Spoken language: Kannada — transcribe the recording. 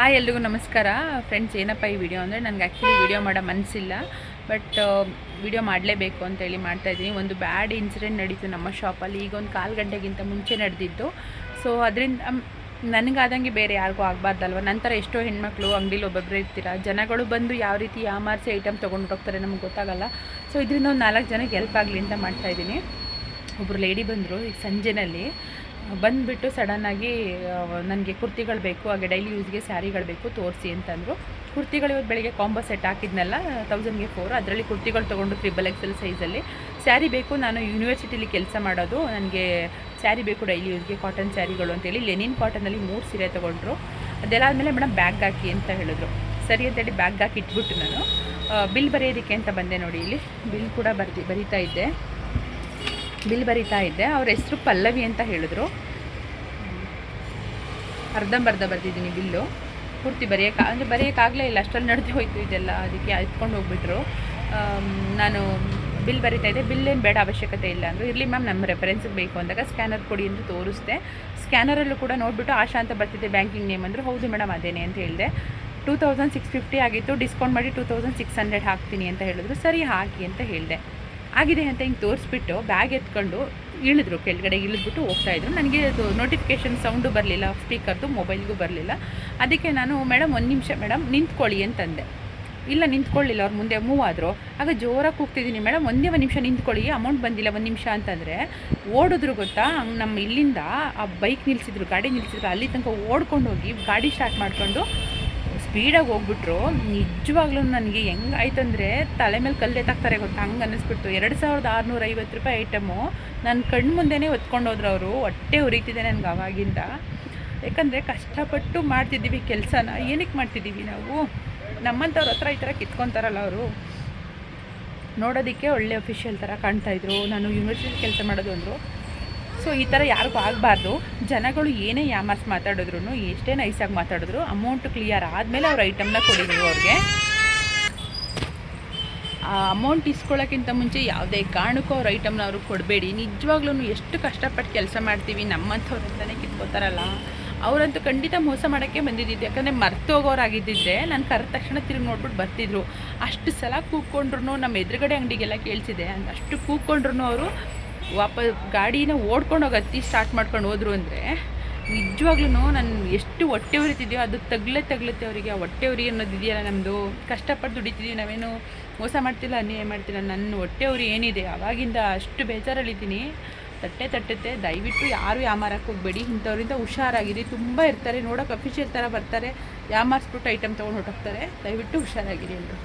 ಹಾಯ್ ಎಲ್ರಿಗೂ ನಮಸ್ಕಾರ. ಫ್ರೆಂಡ್ಸ್ ಏನಪ್ಪ ಈ ವಿಡಿಯೋ ಅಂದರೆ ನನಗೆ ಆ್ಯಕ್ಚುಲಿ ವಿಡಿಯೋ ಮಾಡೋ ಮನಸ್ಸಿಲ್ಲ ಬಟ್ ವಿಡಿಯೋ ಮಾಡಲೇಬೇಕು ಅಂತೇಳಿ ಮಾಡ್ತಾಯಿದ್ದೀನಿ ಒಂದು ಬ್ಯಾಡ್ ಇನ್ಸಿಡೆಂಟ್ ನಡೀತು ನಮ್ಮ ಶಾಪಲ್ಲಿ ಈಗ ಒಂದು ಕಾಲು ಗಂಟೆಗಿಂತ ಮುಂಚೆ ನಡೆದಿತ್ತು ಸೊ ಅದರಿಂದ ನನಗಾದಂಗೆ ಬೇರೆ ಯಾರಿಗೂ ಆಗಬಾರ್ದಲ್ವ? ನಂತರ ಎಷ್ಟೋ ಹೆಣ್ಮಕ್ಳು ಅಂಗಡಿಲಿ ಒಬ್ಬೊಬ್ಬರು ಇರ್ತೀರ? ಜನಗಳು ಬಂದು ಯಾವ ರೀತಿ ಯಾಮಾರಿಸಿ ಐಟಮ್ ತೊಗೊಂಡು ಹೋಗ್ತಾರೆ ನಮ್ಗೆ ಗೊತ್ತಾಗಲ್ಲ. ಸೊ ಇದರಿಂದ ಒಂದು ನಾಲ್ಕು ಜನಕ್ಕೆ ಹೆಲ್ಪ್ ಆಗಲಿ ಅಂತ ಮಾಡ್ತಾಯಿದ್ದೀನಿ ಒಬ್ಬರು ಲೇಡಿ ಬಂದರು ಈಗ ಸಂಜೆನಲ್ಲಿ. ಬಂದುಬಿಟ್ಟು ಸಡನ್ನಾಗಿ ನನಗೆ ಕುರ್ತಿಗಳು ಬೇಕು, ಹಾಗೆ ಡೈಲಿ ಯೂಸ್ಗೆ ಸ್ಯಾರಿಗಳು ಬೇಕು ತೋರಿಸಿ ಅಂತಂದರು. ಕುರ್ತಿಗಳು ಇವತ್ತು ಬೆಳಿಗ್ಗೆ ಕಾಂಬೋ ಸೆಟ್ ಹಾಕಿದ್ನಲ್ಲ ತೌಸಂಡ್ಗೆ ಫೋರ್ ಅದರಲ್ಲಿ ಕುರ್ತಿಗಳು ತೊಗೊಂಡು ತ್ರಿಬಲ್ ಎಕ್ಸೆಲ್ ಸೈಜಲ್ಲಿ ಸ್ಯಾರಿ ಬೇಕು, ನಾನು ಯೂನಿವರ್ಸಿಟಿಲಿ ಕೆಲಸ ಮಾಡೋದು, ನನಗೆ ಸ್ಯಾರಿ ಬೇಕು ಡೈಲಿ ಯೂಸ್ಗೆ ಕಾಟನ್ ಸ್ಯಾರಿಗಳು ಅಂತೇಳಿ ಲೆನಿನ್ ಕಾಟನಲ್ಲಿ ಮೂರು ಸೀರೆ ತೊಗೊಂಡ್ರು. ಅದೆಲ್ಲ ಆದಮೇಲೆ ಮೇಡಮ್ ಬ್ಯಾಗ್ ಹಾಕಿ ಅಂತ ಹೇಳಿದ್ರು. ಸರಿ ಅಂತೇಳಿ ಬ್ಯಾಗ್ ಹಾಕಿ ಇಟ್ಬಿಟ್ಟು ನಾನು. ಬಿಲ್ ಬರೆಯೋದಕ್ಕೆ ಅಂತ ಬಂದೆ ನೋಡಿ ಇಲ್ಲಿ. ಬಿಲ್ ಕೂಡ ಬರ್ದಿ, ಬರಿತಾ ಇದ್ದೆ. ಬಿಲ್ ಬರಿತಾ ಇದ್ದೆ. ಅವ್ರ ಹೆಸರು ಪಲ್ಲವಿ ಅಂತ ಹೇಳಿದ್ರು. ಅರ್ಧಂಬರ್ಧ ಬರ್ದಿದ್ದೀನಿ ಬಿಲ್ಲು. ಪೂರ್ತಿ ಬರೆಯೋಕೆ ಅಂದರೆ ಬರೆಯೋಕ್ಕಾಗಲೇ ಇಲ್ಲ, ಅಷ್ಟರಲ್ಲಿ ನಡೆದು ಹೋಯ್ತು ಇದೆಲ್ಲ, ಅದಕ್ಕೆ ಎತ್ಕೊಂಡು ಹೋಗ್ಬಿಟ್ರು. ನಾನು ಬಿಲ್ ಬರಿತಾ ಇದ್ದೆ. ಬಿಲ್ ಏನು ಬೇಡ, ಅವಶ್ಯಕತೆ ಇಲ್ಲ ಅಂದರು. ಇರಲಿ ಮ್ಯಾಮ್ ನಮ್ಮ ರೆಫರೆನ್ಸಿಗೆ ಬೇಕು ಅಂದಾಗ ಸ್ಕ್ಯಾನರ್ ಕೊಡಿ ಅಂತ ತೋರಿಸ್ದೆ. ಸ್ಕ್ಯಾನರಲ್ಲೂ ಕೂಡ ನೋಡಿಬಿಟ್ಟು ಆಶಾ ಅಂತ ಬರ್ತಿದ್ದೆ ಬ್ಯಾಂಕಿಂಗ್ ನೇಮ್ ಅಂದರು. ಹೌದು ಮೇಡಮ್, ಅದೇನೆ ಅಂತ ಹೇಳಿದೆ. ಟೂ ತೌಸಂಡ್ ಸಿಕ್ಸ್ ಫಿಫ್ಟಿ ಆಗಿತ್ತು. ಡಿಸ್ಕೌಂಟ್ ಮಾಡಿ ಟೂ ತೌಸಂಡ್ ಸಿಕ್ಸ್ ಹಂಡ್ರೆಡ್ ಹಾಕ್ತೀನಿ ಅಂತ ಹೇಳಿದ್ರು. ಸರಿ, ಹಾಕಿ ಅಂತ ಹೇಳಿದೆ. ಆಗಿದೆ ಅಂತ ಹಿಂಗೆ ತೋರಿಸ್ಬಿಟ್ಟು ಬ್ಯಾಗ್ ಎತ್ಕೊಂಡು ಇಳಿದ್ರು, ಕೆಳಗಡೆ ಇಳಿದ್ಬಿಟ್ಟು ಹೋಗ್ತಾಯಿದ್ರು ನನಗೆ ಅದು ನೋಟಿಫಿಕೇಷನ್ ಸೌಂಡು ಬರಲಿಲ್ಲ ಸ್ಪೀಕರ್ದು ಮೊಬೈಲ್ಗೂ ಬರಲಿಲ್ಲ. ಅದಕ್ಕೆ ನಾನು, ಮೇಡಮ್, ಒಂದು ನಿಮಿಷ, ಮೇಡಮ್, ನಿಂತ್ಕೊಳ್ಳಿ ಅಂತಂದೆ. ಇಲ್ಲ, ನಿಂತ್ಕೊಳ್ಳಿಲ್ಲ, ಅವ್ರು ಮುಂದೆ ಮೂವ್ ಆದರು. ಆಗ ಜೋರಾಗಿ ಕೂಗ್ತಿದ್ದೀನಿ, ಮೇಡಮ್, ಒಂದೇ ಒಂದು ನಿಮಿಷ ನಿಂತ್ಕೊಳ್ಳಿ ಅಮೌಂಟ್ ಬಂದಿಲ್ಲ, ಒಂದು ನಿಮಿಷ ಅಂತಂದರೆ, ಓಡಿದ್ರು ಗೊತ್ತಾ ನಮ್ಮ ಇಲ್ಲಿಂದ ಆ ಬೈಕ್ ನಿಲ್ಲಿಸಿದ್ರು ಗಾಡಿ ನಿಲ್ಲಿಸಿದ್ರು ಅಲ್ಲಿ ತನಕ ಓಡ್ಕೊಂಡು ಹೋಗಿ ಗಾಡಿ ಸ್ಟಾರ್ಟ್ ಮಾಡ್ಕೊಂಡು ಸ್ಪೀಡಾಗಿ ಹೋಗ್ಬಿಟ್ರು. ನಿಜವಾಗ್ಲೂ ನನಗೆ ಹೆಂಗಾಯ್ತಂದರೆ ತಲೆ ಮೇಲೆ ಕಲ್ಲೇ ತಾಕ್ತಾರೆ ಗೊತ್ತಾ? ಹಂಗೆ ಅನ್ನಿಸ್ಬಿಡ್ತು. ಎರಡು ಸಾವಿರದ ಆರುನೂರ ಐವತ್ತು ರೂಪಾಯಿ ಐಟಮು. ನನ್ನ ಕಣ್ಣು ಮುಂದೆನೇ ಹೊತ್ಕೊಂಡು ಹೋದ್ರು ಅವರು. ಹೊಟ್ಟೆ ಉರಿತಿದೆ ನನಗೆ ಅವಾಗಿಂದ ಯಾಕಂದರೆ ಕಷ್ಟಪಟ್ಟು ಮಾಡ್ತಿದ್ದೀವಿ ಕೆಲಸನ. ಏನಕ್ಕೆ ಮಾಡ್ತಿದ್ದೀವಿ ನಾವು? ನಮ್ಮಂಥವ್ರ ಹತ್ರ ಈ ಥರ ಕಿತ್ಕೊತಾರಲ್ಲ ಅವರು. ನೋಡೋದಕ್ಕೆ ಒಳ್ಳೆ ಅಫಿಷಿಯಲ್ ಥರ ಕಾಣ್ತಾಯಿದ್ರು ನಾನು ಯೂನಿವರ್ಸಿಟಿ ಕೆಲಸ ಮಾಡೋದು ಅಂದರು. ಸೊ ಈ ಥರ ಯಾರಿಗೂ ಆಗಬಾರ್ದು. ಜನಗಳು ಏನೇ ಯಾಮರ್ಸ್ ಮಾತಾಡಿದ್ರು ಎಷ್ಟೇ ನೈಸಾಗಿ ಮಾತಾಡಿದ್ರು ಅಮೌಂಟ್ ಕ್ಲಿಯರ್ ಆದಮೇಲೆ ಅವ್ರ ಐಟಮ್ನ ಕೊಡಿ ನೀವು ಅವ್ರಿಗೆ. ಆ ಅಮೌಂಟ್ ಇಸ್ಕೊಳ್ಳೋಕ್ಕಿಂತ ಮುಂಚೆ ಯಾವುದೇ ಕಾರಣಕ್ಕೂ ಅವ್ರ ಐಟಮ್ನ ಅವ್ರಿಗೆ ಕೊಡಬೇಡಿ. ನಿಜವಾಗ್ಲೂ ಎಷ್ಟು ಕಷ್ಟಪಟ್ಟು ಕೆಲಸ ಮಾಡ್ತೀವಿ, ನಮ್ಮಂಥವ್ರಿಂದನೇ ಕಿತ್ಕೋತಾರಲ್ಲ. ಅವರಂತೂ ಖಂಡಿತ ಮೋಸ ಮಾಡೋಕ್ಕೆ ಬಂದಿದ್ದಿದ್ದು. ಯಾಕಂದರೆ ಮರ್ತೋಗೋರಾಗಿದ್ದಿದ್ದೆ ನಾನು ಕರೆದ ತಕ್ಷಣ ತಿರುಗಿ ನೋಡ್ಬಿಟ್ಟು ಬರ್ತಿದ್ರು. ಅಷ್ಟು ಸಲ ಕೂಗ್ಕೊಂಡ್ರು ನಮ್ಮ ಎದುರುಗಡೆ ಅಂಗಡಿಗೆಲ್ಲ ಕೇಳಿಸಿದೆ. ಅಷ್ಟು ಕೂಕೊಂಡ್ರೂ ಅವರು ವಾಪಸ್ ಗಾಡಿನ ಓಡ್ಕೊಂಡು ಹೋಗಿ ಹತ್ತಿ ಸ್ಟಾರ್ಟ್ ಮಾಡ್ಕೊಂಡು ಹೋದ್ರು ಅಂದರೆ ನಿಜವಾಗ್ಲೂ ನಾನು ಎಷ್ಟು ಹೊಟ್ಟೆ ಉರಿತಿದೆಯೋ ಅದು ತಗ್ಲೆ ತಗ್ಲತ್ತೆ ಅವರಿಗೆ. ಆ ಹೊಟ್ಟೆ ಉರಿ ಅನ್ನೋದು ಇದೆಯಲ್ಲ ನಮ್ಮದು ಕಷ್ಟಪಟ್ಟು ದುಡಿತಿದ್ದೀವಿ ನಾವೇನು ಮೋಸ ಮಾಡ್ತಿಲ್ಲ, ಅನ್ಯಾಯ ಮಾಡ್ತಿಲ್ಲ. ನನ್ನ ಹೊಟ್ಟೆ ಉರಿ ಏನಿದೆ? ಆವಾಗಿಂದ ಅಷ್ಟು ಬೇಜಾರಲ್ಲಿದ್ದೀನಿ. ತಟ್ಟೆ ತಟ್ಟುತ್ತೆ. ದಯವಿಟ್ಟು ಯಾರು ಯಾಮಾರಕ್ಕೆ ಹೋಗಬೇಡಿ. ಇಂಥವ್ರಿಂದ ಹುಷಾರಾಗಿರಿ. ತುಂಬ ಇರ್ತಾರೆ. ನೋಡೋಕೆ ಅಫಿಷಿಯಲ್ ಥರ ಬರ್ತಾರೆ. ಯಾಮಾರಿಸ್ಬಿಟ್ಟು ಐಟಮ್ ತೊಗೊಂಡು ಹೊಟ್ಟೋಗ್ತಾರೆ ದಯವಿಟ್ಟು ಹುಷಾರಾಗಿರಿ ಎಲ್ಲರೂ